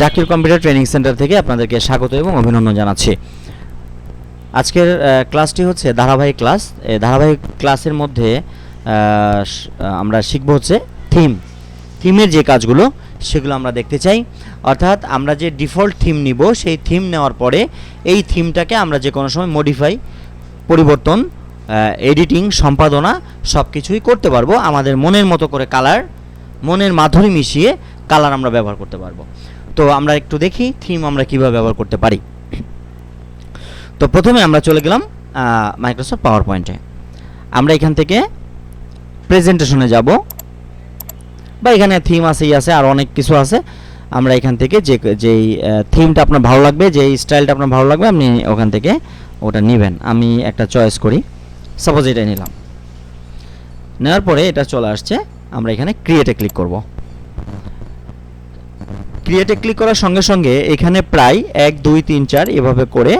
Zakir computer training centre থেকে আপনাদেরকে স্বাগত এবং অভিনন্দন জানাচ্ছি। আজকের ক্লাসটি হচ্ছে ধারাবাহিক ক্লাস। ধারাবাহিক ক্লাসের মধ্যে আমরা শিখব হচ্ছে থিম। থিমের যে কাজগুলো, সেগুলো আমরা দেখতে চাই। অর্থাৎ আমরা যে ডিফল্ট থিম নিব, সেই থিম নেওয়ার পরে এই থিমটাকে আমরা যে কোনো সময় মডিফাই পরিবর্তন এডিটিং সম্পাদনা সব কিছুই করতে পারব। আমাদের মনের মতো করে কালার মনের মাধুরী মিশিয়ে কালার আমরা ব্যবহার করতে পারব। তো আমরা একটু দেখি থিম আমরা কীভাবে ব্যবহার করতে পারি। তো প্রথমে আমরা চলে গেলাম মাইক্রোসফট পাওয়ার পয়েন্টে আমরা এখান থেকে প্রেজেন্টেশনে যাব। বা এখানে থিম আছেই আছে, আর অনেক কিছু আছে। আমরা এখান থেকে যে, যেই থিমটা আপনার ভালো লাগবে, যেই স্টাইলটা আপনার ভালো লাগবে, আপনি ওখান থেকে ওটা নেবেন। আমি একটা চয়েস করি। সাপোজ এটাই নিলাম। নেওয়ার পরে এটা চলে আসছে। আমরা এখানে ক্রিয়েটে ক্লিক করব। ক্রিয়েটে ক্লিক করার সঙ্গে সঙ্গে এখানে প্রায় এক, দুই, তিন, চার এভাবে করে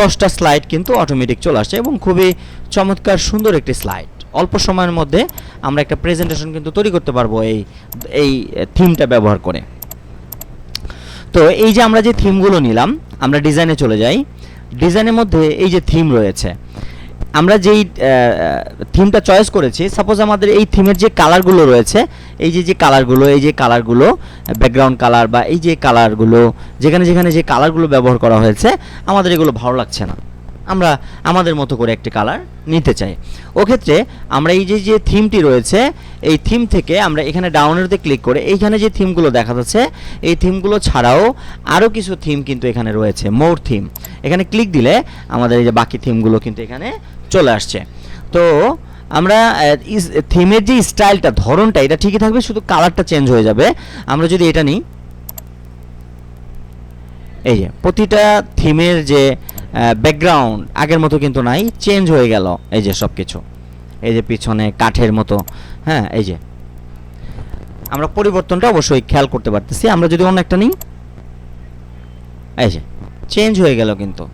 দশটা স্লাইড কিন্তু অটোমেটিক চলে আসছে এবং খুবই চমৎকার সুন্দর একটি স্লাইড অল্প সময়ের মধ্যে আমরা একটা প্রেজেন্টেশন কিন্তু তৈরি করতে পারব এই এই থিমটা ব্যবহার করে। তো এই যে আমরা যে থিমগুলো নিলাম, আমরা ডিজাইনে চলে যাই। ডিজাইনের মধ্যে এই যে থিম রয়েছে আমরা যেই থিমটা চয়েস করেছি সাপোজ আমাদের এই থিমের যে কালারগুলো রয়েছে, এই যে যে কালারগুলো এই যে কালারগুলো ব্যাকগ্রাউন্ড কালার বা এই যে কালারগুলো যেখানে যেখানে যে কালারগুলো ব্যবহার করা হয়েছে, আমাদের এগুলো ভালো লাগছে না। আমরা আমাদের মতো করে একটি কালার নিতে চাই। ওক্ষেত্রে আমরা এই যে যে থিমটি রয়েছে, এই থিম থেকে আমরা এখানে ডাউনেরতে ক্লিক করে, এইখানে যে থিমগুলো দেখা যাচ্ছে, এই থিমগুলো ছাড়াও আরও কিছু থিম কিন্তু এখানে রয়েছে মোর থিম এখানে ক্লিক দিলে আমাদের এই যে বাকি থিমগুলো কিন্তু এখানে চলে আসছে। তো আমরা থিমের যে স্টাইলটা ধরনটা, এটা ঠিকই থাকবে, শুধু কালারটা চেঞ্জ হয়ে যাবে। আমরা যদি এটা নিই, এই যে, প্রতিটা থিমের যে ব্যাকগ্রাউন্ড আগের মতো কিন্তু নাই চেঞ্জ হয়ে গেল, এই যে সব কিছু এই যে পিছনে কাঠের মতো হ্যাঁ এই যে। আমরা পরিবর্তনটা অবশ্যই খেয়াল করতে পারতেছি। আমরা যদি অন্য একটা নিই, এই যে চেঞ্জ হয়ে গেল কিন্তু।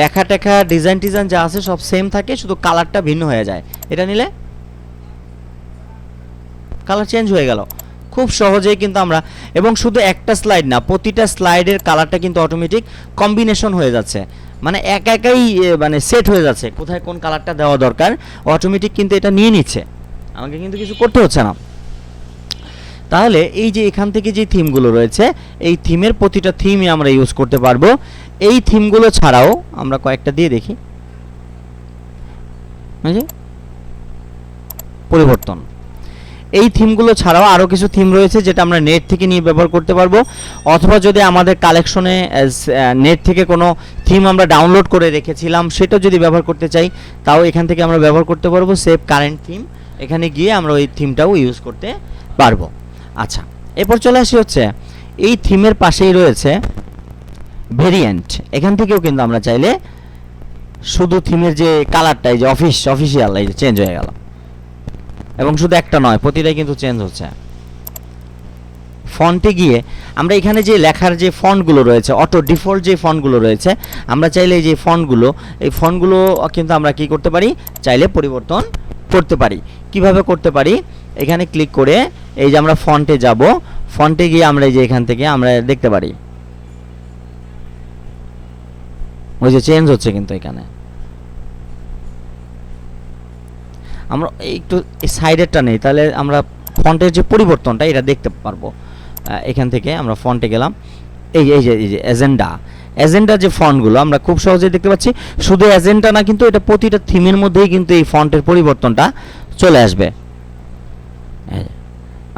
লেখা টেখা ডিজাইন টিজাইন যা আছে সব সেম থাকে, শুধু কালারটা ভিন্ন হয়ে যায়। এটা নিলে কালার চেঞ্জ হয়ে গেল। খুব সহজেই কিন্তু আমরা, এবং শুধু একটা স্লাইড না, প্রতিটা স্লাইডের কালারটা কিন্তু অটোমেটিক কম্বিনেশন হয়ে যাচ্ছে। মানে এক একাই মানে সেট হয়ে যাচ্ছে, কোথায় কোন কালারটা দেওয়া দরকার অটোমেটিক কিন্তু এটা নিয়ে নিচ্ছে। আমাকে কিন্তু কিছু করতে হচ্ছে না। তাহলে এই যে এখান থেকে যে থিমগুলো রয়েছে, এই থিমের প্রতিটা থিমই আমরা ইউজ করতে পারব। এই থিমগুলো ছাড়াও আমরা কয়েকটা দিয়ে দেখি। পরিবর্তন। এই থিমগুলো ছাড়াও আরও কিছু থিম রয়েছে যেটা আমরা নেট থেকে নিয়ে ব্যবহার করতে পারব। অথবা যদি আমাদের কালেকশনে নেট থেকে কোনো থিম আমরা ডাউনলোড করে রেখেছিলাম সেটা যদি ব্যবহার করতে চাই, তাও এখান থেকে আমরা ব্যবহার করতে পারব সেভ কারেন্ট থিম। এখানে গিয়ে আমরা ওই থিমটাও ইউজ করতে পারব। আচ্ছা এরপর চলে আসি হচ্ছে, এই থিমের পাশেই রয়েছে ভেরিয়েন্ট এখান থেকেও কিন্তু আমরা চাইলে শুধু থিমের যে কালারটা এই যে অফিস অফিসিয়াল এই যে চেঞ্জ হয়ে গেল। এবং শুধু একটা নয়, প্রতিটাই কিন্তু চেঞ্জ হচ্ছে। ফন্টে গিয়ে আমরা এখানে যে লেখার যে ফন্টগুলো রয়েছে অটো ডিফল্ট যে ফন্টগুলো রয়েছে, আমরা চাইলে যে ফন্টগুলো এই ফন্টগুলো কিন্তু আমরা কি করতে পারি? চাইলে পরিবর্তন করতে পারি। কীভাবে করতে পারি? এখানে ক্লিক করে এই যে আমরা ফন্টে যাব। ফন্টে গিয়ে আমরা এই যে এখান থেকে আমরা দেখতে পারি। ওই যে চেঞ্জ হচ্ছে কিন্তু এখানে। আমরা একটু সাইডেরটা নেই, তাহলে আমরা ফন্টের যে পরিবর্তনটা, এটা দেখতে পারব। এখান থেকে আমরা ফন্টে গেলাম। এই যে এই যে এই যে এজেন্ডা এজেন্ডা যে ফন্টগুলো আমরা খুব সহজেই দেখতে পাচ্ছি, শুধু এজেন্ডা না, কিন্তু এটা প্রতিটা থিমের মধ্যেই কিন্তু এই ফন্টের পরিবর্তনটা চলে আসবে।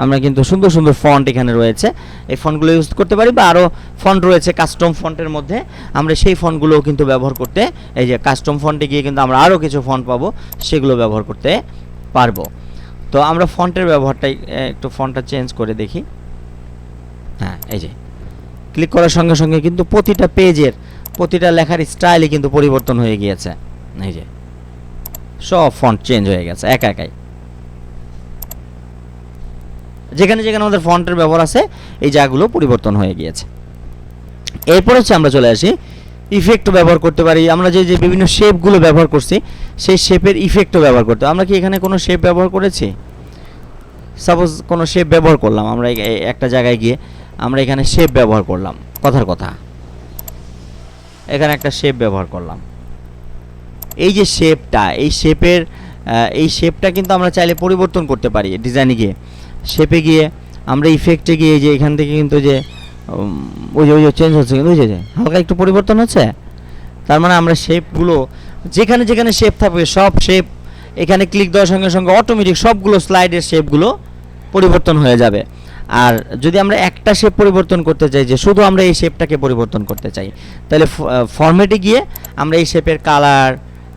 আমরা কিন্তু সুন্দর সুন্দর ফন্ট এখানে রয়েছে। এই ফন্টগুলো ইউজ করতে পারি বা আরও ফন্ট রয়েছে কাস্টম ফন্টের মধ্যে। আমরা সেই ফন্টগুলোও কিন্তু ব্যবহার করতে, এই যে কাস্টম ফন্টে গিয়ে কিন্তু আমরা আরও কিছু ফন্ট পাবো, সেগুলো ব্যবহার করতে পারব। তো আমরা ফন্টের ব্যবহারটাই একটু ফন্টটা চেঞ্জ করে দেখি। হ্যাঁ এই যে। ক্লিক করার সঙ্গে সঙ্গে কিন্তু প্রতিটা পেজের প্রতিটা লেখার স্টাইলই কিন্তু পরিবর্তন হয়ে গিয়েছে। এই যে। সব ফন্ট চেঞ্জ হয়ে গেছে, একা একাই। যেখানে যেখানে আমাদের ফন্টের ব্যবহার আছে, এই জায়গাগুলো পরিবর্তন হয়ে গিয়েছে। এরপর হচ্ছে আমরা চলে আসি ইফেক্টও ব্যবহার করতে পারি। আমরা যে যে বিভিন্ন শেপগুলো ব্যবহার করছি, সেই শেপের ইফেক্টও ব্যবহার করতে আমরা কি এখানে কোনো শেপ ব্যবহার করেছি? সাপোজ কোনো শেপ ব্যবহার করলাম, আমরা একটা জায়গায় গিয়ে আমরা এখানে শেপ ব্যবহার করলাম, কথার কথা। এখানে একটা শেপ ব্যবহার করলাম। এই যে শেপটা এই শেপের এই শেপটা কিন্তু আমরা চাইলে পরিবর্তন করতে পারি ডিজাইনে গিয়ে। শেপে গিয়ে আমরা ইফেক্টে গিয়ে যে এখান থেকে কিন্তু যে ওই যে ওই যে চেঞ্জ হচ্ছে কিন্তু বুঝেছে হালকা একটু পরিবর্তন হচ্ছে? তার মানে আমরা শেপগুলো, যেখানে যেখানে শেপ থাকবে, সব শেপ, এখানে ক্লিক দেওয়ার সঙ্গে সঙ্গে অটোমেটিক সবগুলো স্লাইডের শেপগুলো পরিবর্তন হয়ে যাবে। আর যদি আমরা একটা শেপ পরিবর্তন করতে চাই, যে শুধু আমরা এই শেপটাকে পরিবর্তন করতে চাই, তাহলে ফরম্যাটে গিয়ে আমরা এই শেপের কালার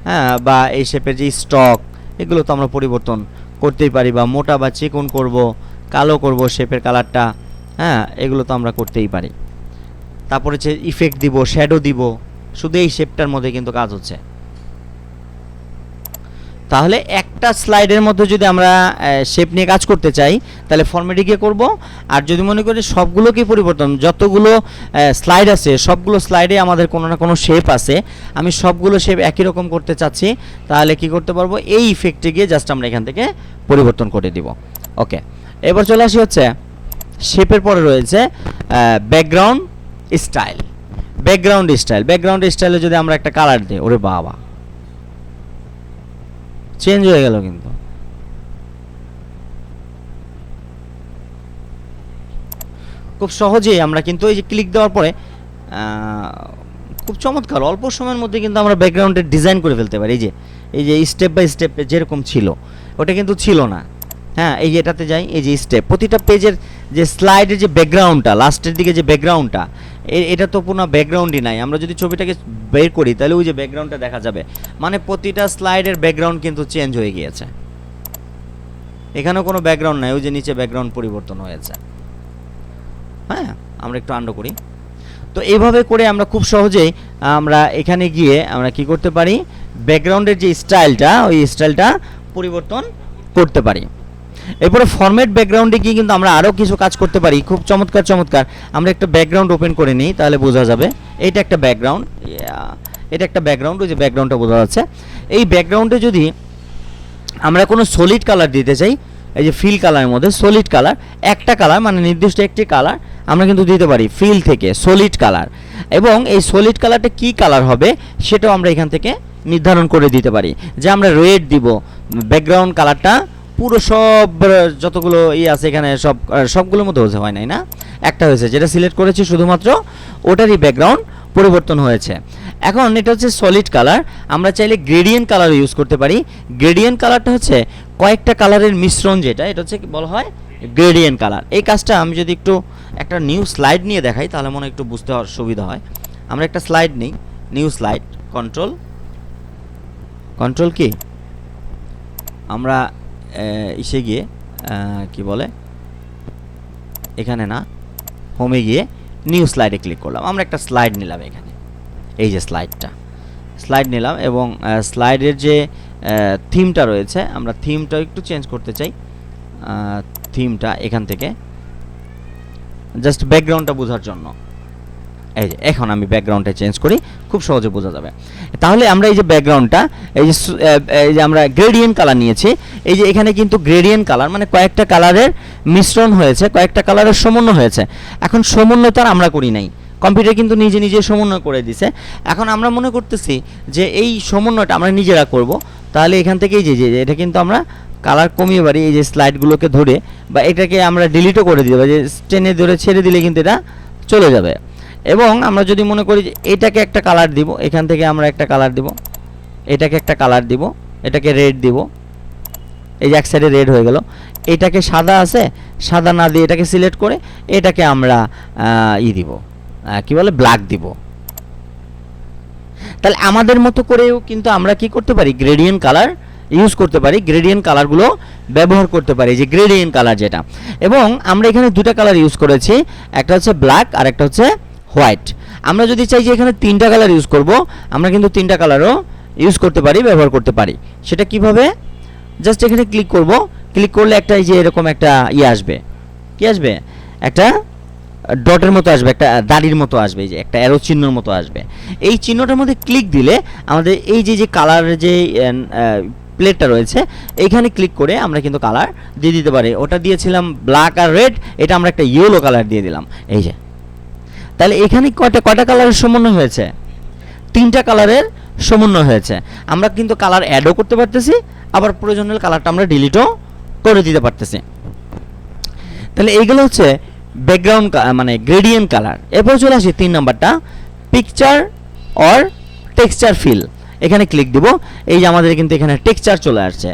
হ্যাঁ বা এই শেপের যে স্টক এগুলো তো আমরা পরিবর্তন করতেই পারি বা মোটা বা চিকন করব, কালো করব শেপের কালারটা হ্যাঁ এগুলো তো আমরা করতেই পারি। তারপরে হচ্ছে ইফেক্ট দিব শ্যাডো দিব, শুধু এই শেপটার মধ্যে কিন্তু কাজ হচ্ছে। তাহলে একটা স্লাইডের মধ্যে যদি আমরা শেপ নিয়ে কাজ করতে চাই, তাহলে ফর্মেটে গিয়ে করব। আর যদি মনে করি সবগুলোকে পরিবর্তন, যতগুলো স্লাইড আছে, সবগুলো স্লাইডে আমাদের কোনো না কোনো শেপ আছে। আমি সবগুলো শেপ একই রকম করতে চাচ্ছি, তাহলে কি করতে পারব? এই ইফেক্টে গিয়ে জাস্ট আমরা এখান থেকে পরিবর্তন করে দিব। ওকে এবার চলে আসি হচ্ছে শেপের পরে রয়েছে background style background style background স্টাইলে যদি আমরা একটা কালার দিই, ওরে বাবা। চেঞ্জ হয়ে গেল কিন্তু। খুব সহজেই আমরা কিন্তু এই যে ক্লিক দেওয়ার পরে খুব চমৎকার, অল্প সময়ের মধ্যে কিন্তু আমরা ব্যাকগ্রাউন্ডের ডিজাইন করে ফেলতে পারি। এই যে এই যে স্টেপ বাই স্টেপ যেরকম ছিল, ওটা কিন্তু ছিল না। হ্যাঁ এই এটাতে যাই, এই যে স্টেপ প্রতিটা পেজের যে স্লাইডের যে ব্যাকগ্রাউন্ডটা লাস্টের দিকে যে ব্যাকগ্রাউন্ডটা এটা তো পুরো ব্যাকগ্রাউন্ডই নাই। আমরা যদি ছবিটাকে বের করি, তাহলে ওই যে ব্যাকগ্রাউন্ডটা দেখা যাবে। মানে প্রতিটা স্লাইডের ব্যাকগ্রাউন্ড কিন্তু চেঞ্জ হয়ে গিয়েছে। এখানেও কোনো ব্যাকগ্রাউন্ড নাই, ওই যে নিচে ব্যাকগ্রাউন্ড পরিবর্তন হয়েছে। হ্যাঁ আমরা একটু আন্ড করি। তো এইভাবে করে আমরা খুব সহজেই আমরা এখানে গিয়ে আমরা কি করতে পারি? ব্যাকগ্রাউন্ডের যে স্টাইলটা ওই স্টাইলটা পরিবর্তন করতে পারি। এরপরে ফরম্যাট ব্যাকগ্রাউন্ডে গিয়ে কিন্তু আমরা আরও কিছু কাজ করতে পারি। খুব চমৎকার চমৎকার। আমরা একটা ব্যাকগ্রাউন্ড ওপেন করে নিই, তাহলে বোঝা যাবে। এটা একটা ব্যাকগ্রাউন্ড এটা একটা ব্যাকগ্রাউন্ড ওই যে ব্যাকগ্রাউন্ডটা বোঝা যাচ্ছে। এই ব্যাকগ্রাউন্ডে যদি আমরা কোনো সলিড কালার দিতে চাই, এই যে ফিল কালারের মধ্যে সলিড কালার একটা কালার মানে নির্দিষ্ট একটি কালার আমরা কিন্তু দিতে পারি ফিল থেকে সলিড কালার এবং এই সলিড কালারটা কি কালার হবে, সেটাও আমরা এখান থেকে নির্ধারণ করে দিতে পারি। যে আমরা রেড দিব ব্যাকগ্রাউন্ড কালারটা পুরো সব যতগুলো ই আছে এখানে সব সবগুলোর মধ্যে হয়েছে হয় নাই, না? একটা হয়েছে, যেটা সিলেক্ট করেছি শুধুমাত্র, ওটারই ব্যাকগ্রাউন্ড পরিবর্তন হয়েছে। এখন এটা হচ্ছে সলিড কালার আমরা চাইলে গ্রেডিয়েন্ট কালার ইউজ করতে পারি। গ্রেডিয়েন্ট কালারটা হচ্ছে কয়েকটা কালারের মিশ্রণ যেটা, এটা হচ্ছে বলা হয় গ্রেডিয়েন্ট কালার এই কাজটা আমি যদি একটু একটা নিউ স্লাইড নিয়ে দেখাই, তাহলে মনে একটু বুঝতে সুবিধা হয়। আমরা একটা স্লাইড নিই নিউ স্লাইড কন্ট্রোল কন্ট্রোল কি? আমরা ইসে গিয়ে কি বলে, এখানে না হোমে গিয়ে নিউ স্লাইডে ক্লিক করলাম। আমরা একটা স্লাইড নিলাম এখানে। এই যে স্লাইডটা স্লাইড নিলাম এবং স্লাইডের যে থিমটা রয়েছে, আমরা থিমটা একটু চেঞ্জ করতে চাই। থিমটা এখান থেকে। জাস্ট ব্যাকগ্রাউন্ডটা বোঝার জন্য। এই যে, এখন আমি ব্যাকগ্রাউন্ডটা চেঞ্জ করি, খুব সহজে বোঝা যাবে। তাহলে আমরা এই যে ব্যাকগ্রাউন্ডটা এই যে এই যে আমরা গ্রেডিয়েন্ট কালার নিয়েছি, এই যে এখানে কিন্তু গ্রেডিয়েন্ট কালার মানে কয়েকটা কালারের মিশ্রণ হয়েছে, কয়েকটা কালারের সমন্বয় হয়েছে। এখন সমন্বয় তো আর আমরা করি নাই। কম্পিউটার কিন্তু নিজে নিজে সমন্বয় করে দিছে। এখন আমরা মনে করতেছি যে এই সমন্বয়টা আমরা নিজেরা করব। তাহলে এখান থেকে এই যে যে এটা কিন্তু আমরা কালার কমিয়ে পারি এই যে স্লাইডগুলোকে ধরে বা এটাকে আমরা ডিলিটও করে দিতে পারি, যে, টেনে ধরে ছেড়ে দিলে কিন্তু এটা চলে যাবে। এবং আমরা যদি মনে করি যে এটাকে একটা কালার দিব, এখান থেকে আমরা একটা কালার দিব, এটাকে একটা কালার দিব, এটাকে রেড দিব, এই যে এক সাইডে রেড হয়ে গেল, এটাকে সাদা আছে, সাদা না দিয়ে এটাকে সিলেক্ট করে এটাকে আমরা ই দিব কি বলে ব্ল্যাক দিব। তাহলে আমাদের মতো করেও কিন্তু আমরা কি করতে পারি? গ্রেডিয়েন্ট কালার ইউজ করতে পারি। গ্রেডিয়েন্ট কালারগুলো ব্যবহার করতে পারি, যে গ্রেডিয়েন্ট কালার যেটা। এবং আমরা এখানে দুটো কালার ইউজ করেছি, একটা হচ্ছে ব্ল্যাক আর একটা হচ্ছে হোয়াইট। আমরা যদি চাই যে এখানে তিনটা কালার ইউজ করব, আমরা কিন্তু তিনটা কালারও ইউজ করতে পারি, ব্যবহার করতে পারি। সেটা কীভাবে? জাস্ট এখানে ক্লিক করব। ক্লিক করলে একটা এই যে এরকম একটা ইয়ে আসবে। কি আসবে? একটা ডটের মতো আসবে, একটা দাড়ির মতো আসবে যে একটা অ্যারো চিহ্নর মতো আসবে। এই চিহ্নটার মধ্যে ক্লিক দিলে আমাদের এই যে যে কালার যে প্লেটটা রয়েছে, এইখানে ক্লিক করে আমরা কিন্তু কালার দিয়ে দিতে পারি। ওটা দিয়েছিলাম ব্ল্যাক আর রেড এটা আমরা একটা ইয়েলো কালার দিয়ে দিলাম। এই যে তাহলে এখানে কয়টা কয়টা কালারের সমন্বয় হয়েছে? তিনটা কালারের সমন্বয় হয়েছে। আমরা কিন্তু কালার অ্যাডও করতে পারতেছি, আবার প্রয়োজন হলে কালারটা আমরা ডিলিটও করে দিতে পারতেছি। তাহলে এইগুলো হচ্ছে ব্যাকগ্রাউন্ড মানে গ্রেডিয়েন্ট কালার এরপর চলে আসি তিন নাম্বারটা পিকচার অর টেক্সচার ফিল এখানে ক্লিক দিব, এই যে আমাদের কিন্তু এখানে টেক্সচার চলে আসছে।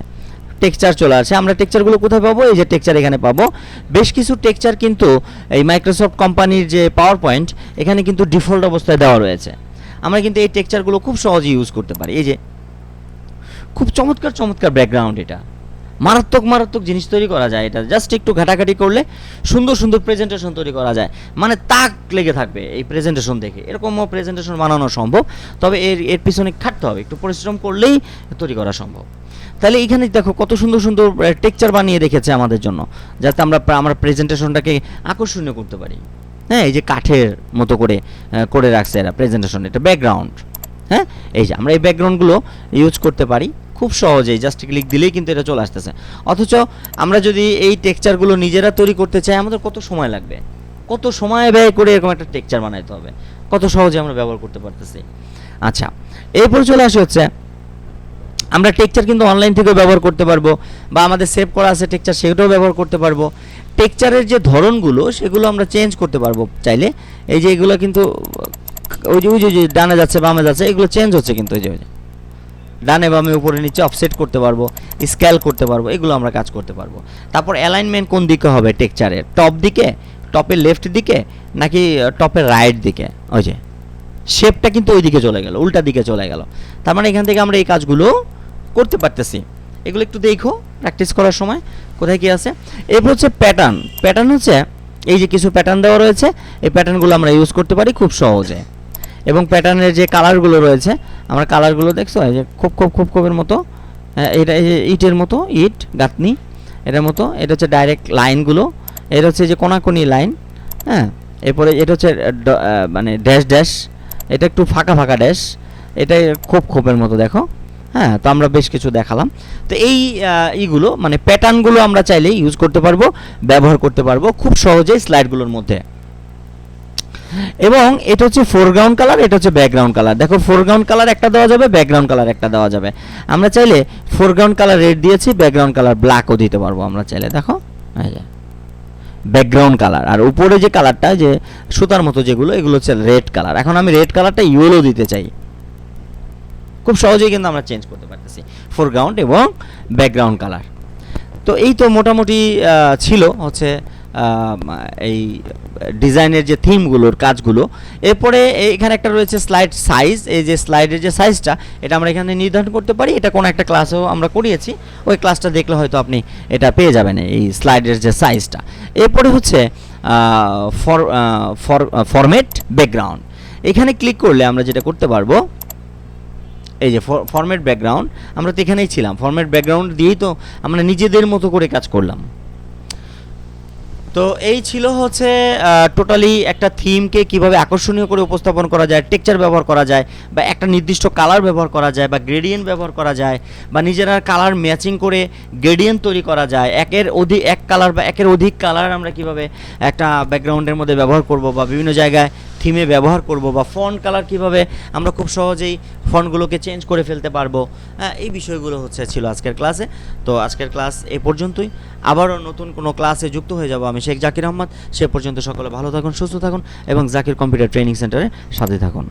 টেক্সচার চলে আসে। আমরা টেক্সচারগুলো কোথায় পাবো? এই যে টেক্সচার এখানে পাবো। বেশ কিছু টেক্সচার কিন্তু এই মাইক্রোসফট কোম্পানির যে পাওয়ার পয়েন্ট এখানে কিন্তু ডিফল্ট অবস্থায় দেওয়া রয়েছে। আমরা কিন্তু এই টেক্সচারগুলো খুব সহজে ইউজ করতে পারি। এই যে, খুব চমৎকার চমৎকার ব্যাকগ্রাউন্ড এটা। মারাত্মক মারাত্মক জিনিস তৈরি করা যায় এটা। জাস্ট একটু ঘাটাঘাটি করলে সুন্দর সুন্দর প্রেজেন্টেশন তৈরি করা যায়। মানে তাক লেগে থাকবে এই প্রেজেন্টেশন দেখে। এরকমও প্রেজেন্টেশন বানানো সম্ভব। তবে এর এর পিছনে খাটতে হবে। একটু পরিশ্রম করলেই তৈরি করা সম্ভব। তাহলে এখানে দেখো কত সুন্দর সুন্দর টেকচার বানিয়ে রেখেছে আমাদের জন্য, যাতে আমরা আমরা প্রেজেন্টেশনটাকে আকর্ষণীয় করতে পারি। হ্যাঁ এই যে কাঠের মতো করে করে রাখছে এরা প্রেজেন্টেশন এটা ব্যাকগ্রাউন্ড হ্যাঁ? এই যে আমরা এই ব্যাকগ্রাউন্ডগুলো ইউজ করতে পারি, খুব সহজেই জাস্ট ক্লিক দিলেই কিন্তু এটা চলে আসতেছে। অথচ আমরা যদি এই টেক্সচারগুলো নিজেরা তৈরি করতে চাই, আমাদের কত সময় লাগবে? কত সময় ব্যয় করে এরকম একটা টেক্সচার বানাইতে হবে? কত সহজে আমরা ব্যবহার করতে পারতেছি? আচ্ছা এরপর চলে আসে হচ্ছে আমরা টেকচার কিন্তু অনলাইন থেকেও ব্যবহার করতে পারব, বা আমাদের সেভ করা আছে টেকচার সেটাও ব্যবহার করতে পারব। টেক্সচারের যে ধরনগুলো, সেগুলো আমরা চেঞ্জ করতে পারব চাইলে। এই যে এগুলো কিন্তু, ওই যে ওই যে ডানে যাচ্ছে, বামে যাচ্ছে, এগুলো চেঞ্জ হচ্ছে কিন্তু ওই যে। ডানে বামে, উপরে নিচে অফসেট করতে পারব স্কেল করতে পারব, এগুলো আমরা কাজ করতে পারব। তারপর অ্যালাইনমেন্ট কোন দিকে হবে টেক্সচারের টপ দিকে? টপের লেফট দিকে? নাকি টপের রাইট দিকে? ওই যে। শেপটা কিন্তু ওই দিকে চলে গেল উল্টা দিকে চলে গেল। তার মানে এখান থেকে আমরা এই কাজগুলো করতে পারতেছি। এগুলো একটু দেখো প্র্যাকটিস করার সময়। কোথায় কি আছে? এরপর হচ্ছে প্যাটার্ন প্যাটার্ন হচ্ছে এই যে কিছু প্যাটার্ন দেওয়া রয়েছে এই প্যাটার্নগুলো আমরা ইউজ করতে পারি খুব সহজে। এবং প্যাটার্নের যে কালারগুলো রয়েছে আমরা কালারগুলো দেখছ এই যে খুব খুব খুব খুবের মতো হ্যাঁ, এটা ইটের মতো ইট গাঁথনি এটার মতো এটা হচ্ছে ডাইরেক্ট লাইনগুলো এটা হচ্ছে যে কোনাকুনি লাইন হ্যাঁ এরপরে এটা হচ্ছে মানে ড্যাশ ড্যাশ এটা একটু ফাঁকা ফাঁকা ড্যাশ এটা খোপ খোপের মতো দেখো। হ্যাঁ তো আমরা বেশ কিছু দেখালাম। তো এই ইগুলো মানে প্যাটার্নগুলো আমরা চাইলে ইউজ করতে পারব, ব্যবহার করতে পারব খুব সহজেই স্লাইডগুলোর মধ্যে। এবং এটা হচ্ছে ফোরগ্রাউন্ড কালার এটা হচ্ছে ব্যাকগ্রাউন্ড কালার দেখো ফোরগ্রাউন্ড কালার একটা দেওয়া যাবে ব্যাকগ্রাউন্ড কালার একটা দেওয়া যাবে। আমরা চাইলে ফোরগ্রাউন্ড কালার রেড দিয়েছি ব্যাকগ্রাউন্ড কালার ব্ল্যাকও দিতে পারব আমরা চাইলে, দেখো। এই যে। ব্যাকগ্রাউন্ড কালার আর উপরে যে কালারটা যে সুতার মতো যেগুলো, এগুলো হচ্ছে রেড কালার এখন আমি রেড কালারটা ইয়েলো দিতে চাই। খুব সহজেই কিন্তু আমরা চেঞ্জ করতে পারতেছি। ফোরগ্রাউন্ড এবং ব্যাকগ্রাউন্ড কালার তো এই তো মোটামুটি ছিল হচ্ছে এই ডিজাইনের যে থিমগুলোর কাজগুলো। এরপরে এখানে একটা রয়েছে স্লাইড সাইজ এই যে স্লাইডের যে সাইজটা এটা আমরা এখানে নির্ধারণ করতে পারি। এটা কোনো একটা ক্লাসেও আমরা করিয়েছি। ওই ক্লাসটা দেখলে হয়তো আপনি এটা পেয়ে যাবেন এই স্লাইডের যে সাইজটা এরপরে হচ্ছে ফর ফরম্যাট ব্যাকগ্রাউন্ড এখানে ক্লিক করলে আমরা যেটা করতে পারব, এই যে ফরম্যাট ব্যাকগ্রাউন্ড আমরা তো এখানেই ছিলাম। ফরম্যাট ব্যাকগ্রাউন্ড দিয়েই তো আমরা নিজেদের মতো করে কাজ করলাম। তো এই ছিল হচ্ছে টোটালি একটা থিমকে কীভাবে আকর্ষণীয় করে উপস্থাপন করা যায় টেকচার ব্যবহার করা যায়, বা একটা নির্দিষ্ট কালার ব্যবহার করা যায়, বা গ্রেডিয়েন্ট ব্যবহার করা যায়, বা নিজেরা কালার ম্যাচিং করে গ্রেডিয়েন্ট তৈরি করা যায়। একের অধিক, এক কালার বা একের অধিক কালার আমরা কীভাবে একটা ব্যাকগ্রাউন্ডের মধ্যে ব্যবহার করব, বা বিভিন্ন জায়গায় থিমে ব্যবহার করব বা ফন্ট কালার কীভাবে আমরা খুব সহজেই ফন্টগুলোকে চেঞ্জ করে ফেলতে পারব হ্যাঁ এই বিষয়গুলো হচ্ছে ছিল আজকের ক্লাসে। তো আজকের ক্লাস এ পর্যন্তই। আবারও নতুন কোনো ক্লাসে যুক্ত হয়ে যাব আমি শেখ জাকির আহমদ। সে পর্যন্ত সকলে ভালো থাকুন, সুস্থ থাকুন এবং জাকির কম্পিউটার ট্রেনিং সেন্টারে সাথে থাকুন।